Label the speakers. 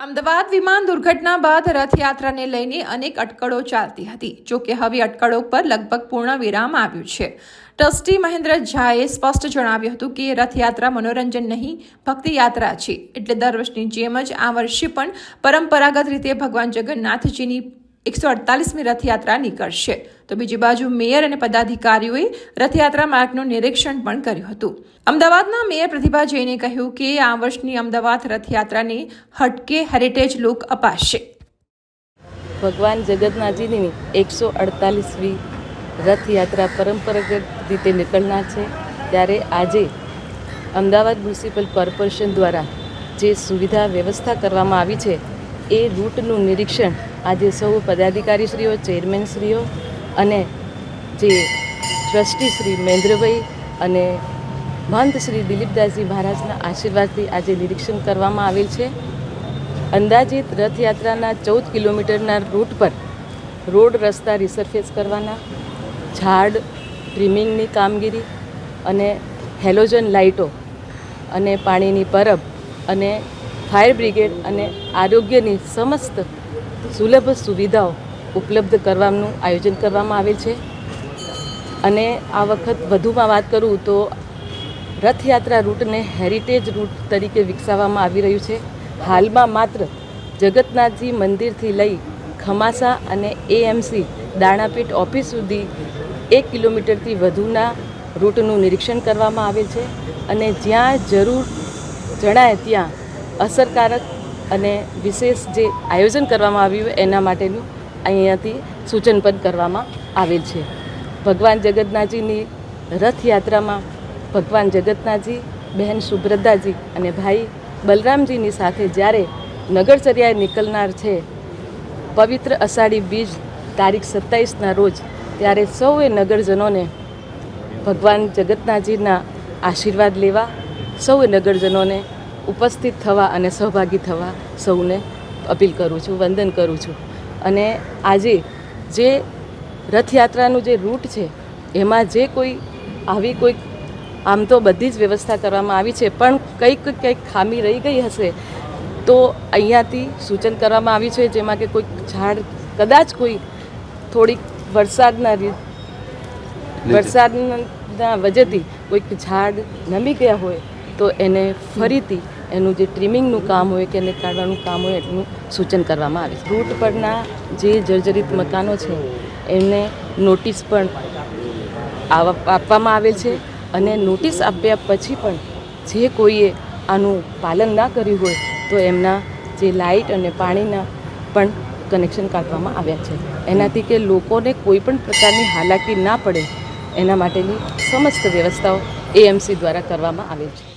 Speaker 1: અમદાવાદ વિમાન દુર્ઘટના બાદ રથયાત્રાને લઈને અનેક અટકળો ચાલતી હતી, જો કે હવે અટકળો પર લગભગ પૂર્ણ વિરામ આવ્યું છે. ટ્રસ્ટી મહેન્દ્ર ઝાએ સ્પષ્ટ જણાવ્યું હતું કે રથયાત્રા મનોરંજન નહીં ભક્તિ યાત્રા છે. એટલે દર વર્ષની જેમ જ આ વર્ષે પણ પરંપરાગત રીતે ભગવાન જગન્નાથજીની એકસો અડતાલીસમી રથયાત્રા નીકળશે. તો બીજી બાજુ મેયર અને પદાધિકારીઓએ રથયાત્રા માર્ગનું નિરીક્ષણ પણ કર્યું હતું. અમદાવાદના મેયર પ્રતિભા જૈને કહ્યું કે આ વર્ષની અમદાવાદ રથયાત્રાને હટકે હેરિટેજ લુક અપાશે.
Speaker 2: ભગવાન જગન્નાથજીની એકસો અડતાલીસમી રથયાત્રા પરંપરાગત રીતે નીકળનાર છે. ત્યારે આજે અમદાવાદ મ્યુનિસિપલ કોર્પોરેશન દ્વારા જે સુવિધા વ્યવસ્થા કરવામાં આવી છે એ રૂટનું નિરીક્ષણ આજે સૌ પદાધિકારીશ્રીઓ, ચેરમેનશ્રીઓ અને જે ટ્રસ્ટી શ્રી મહેન્દ્રભાઈ અને મહંત શ્રી દિલીપદાસજી મહારાજના આશીર્વાદથી આજે નિરીક્ષણ કરવામાં આવેલ છે. અંદાજિત રથયાત્રાના ચૌદ કિલોમીટરના રૂટ પર રોડ રસ્તા રિસર્ફેસ કરવાના, ઝાડ ટ્રીમિંગની કામગીરી અને હેલોજન લાઇટો અને પાણીની પરબ અને ફાયર બ્રિગેડ અને આરોગ્યની સમસ્ત સુલભ સુવિધાઓ ઉપલબ્ધ કરવાનું આયોજન કરવામાં આવે છે. અને આ વખત વધુમાં વાત કરું તો રથયાત્રા રૂટને હેરિટેજ રૂટ તરીકે વિકસાવવામાં આવી રહ્યું છે. હાલમાં માત્ર જગતનાથજી મંદિરથી લઈ ખમાસા અને એએમસી દાણાપીઠ ઓફિસ સુધી એક કિલોમીટરથી વધુના રૂટનું નિરીક્ષણ કરવામાં આવેલ છે. અને જ્યાં જરૂર જણાય ત્યાં અસરકારક અને વિશેષ જે આયોજન કરવામાં આવ્યું એના માટેનું અહીંયાથી સૂચન પણ કરવામાં આવેલ છે. ભગવાન જગતનાથજીની રથયાત્રામાં ભગવાન જગતનાથજી બહેન સુભદ્રાજી અને ભાઈ બલરામજીની સાથે જ્યારે નગરચર્યાએ નીકળનાર છે, પવિત્ર અષાઢી બીજ તારીખ સત્તાવીસના રોજ, ત્યારે સૌએ નગરજનોને ભગવાન જગતનાથજીના આશીર્વાદ લેવા, સૌએ નગરજનોને ઉપસ્થિત થવા અને સહભાગી થવા સૌને અપીલ કરું છું વંદન કરું છું. અને આજે જે રથયાત્રાનું જે રૂટ છે એમાં જે કોઈ આવી કોઈ આમ તો બધી જ વ્યવસ્થા કરવામાં આવી છે પણ કંઈક કંઈક ખામી રહી ગઈ હશે તો અહીંયાથી સૂચન કરવામાં આવ્યું છે જેમાં કે કોઈક ઝાડ કદાચ કોઈ થોડીક વરસાદના વરસાદના વજેથી કોઈક ઝાડ નમી ગયા હોય તો એને ફરીથી એનું જે ટ્રીમિંગનું કામ હોય કે એને કાઢવાનું કામ હોય એનું સૂચન કરવામાં આવે છે. રૂટ પરના જે જર્જરિત મકાનો છે એમને નોટિસ પણ આપવામાં આવેલ છે અને નોટિસ આપ્યા પછી પણ જે કોઈએ આનું પાલન ના કર્યું હોય તો એમના જે લાઇટ અને પાણીના પણ કનેક્શન કાઢવામાં આવ્યા છે. એનાથી કે લોકોને કોઈ પણ પ્રકારની હાલાકી ના પડે એના માટેની સમસ્ત વ્યવસ્થાઓ એએમસી દ્વારા કરવામાં આવેલ છે.